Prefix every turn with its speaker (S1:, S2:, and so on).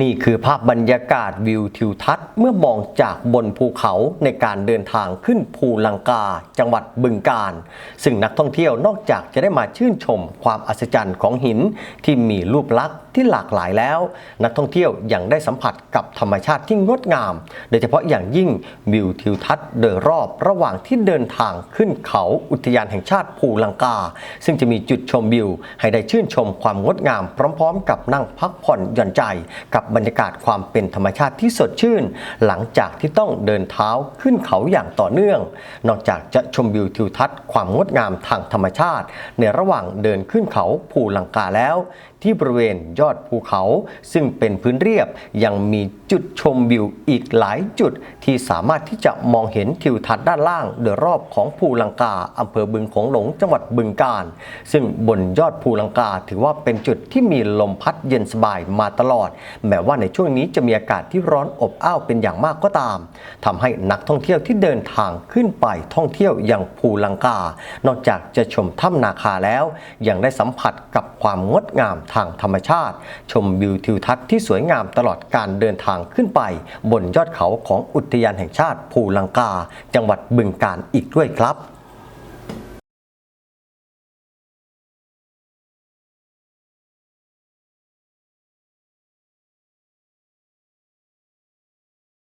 S1: นี่คือภาพบรรยากาศวิวทิวทัศน์เมื่อมองจากบนภูเขาในการเดินทางขึ้นภูลังกา จังหวัดบึงกาฬซึ่งนักท่องเที่ยวนอกจากจะได้มาชื่นชมความอัศจรรย์ของหินที่มีรูปลักษณ์ที่หลากหลายแล้ว นักท่องเที่ยวยังได้สัมผัสกับธรรมชาติที่งดงาม โดยเฉพาะอย่างยิ่งวิวทิวทัศน์โดยรอบระหว่างที่เดินทางขึ้นเขาอุทยานแห่งชาติภูลังกา ซึ่งจะมีจุดชมวิว ให้ได้ชื่นชมความงดงามพร้อม ๆ กับนั่งพักผ่อนหย่อนใจกับบรรยากาศความเป็นธรรมชาติที่สดชื่น หลังจากที่ต้องเดินเท้าขึ้นเขาอย่างต่อเนื่อง นอกจากจะชมวิวทิวทัศน์ความงดงามทางธรรมชาติ ในระหว่างเดินขึ้นเขาภูลังกาแล้ว ที่บริเวณยอดภูเขา ซึ่งเป็นพื้นเรียบยังมีจุดชมวิวอีกหลายจุด ที่สามารถที่จะมองเห็นทิวทัศน์ด้านล่างโดยรอบของภูลังกาอำเภอบึงโขงหลงจังหวัดบึงกาฬซึ่งบนยอดภูลังกาถือว่าเป็นจุดที่มีลมพัดเย็นสบายมาตลอด แม้ว่าในช่วงนี้จะมีอากาศที่ร้อนอบอ้าวเป็นอย่างมากก็ตามทำให้นักท่องเที่ยวที่เดินทางขึ้นไปท่องเที่ยวอย่างภูลังกา นอกจากจะชมถ้ำนาคาแล้ว ยังได้สัมผัสกับความงดงามทางธรรมชาติ ชมวิวทิวทัศน์ที่สวยงามตลอดการเดินทางขึ้นไป บนยอดเขาของอุทยานแห่งชาติภูลังกา จังหวัดบึงกาฬอีกด้วยครับ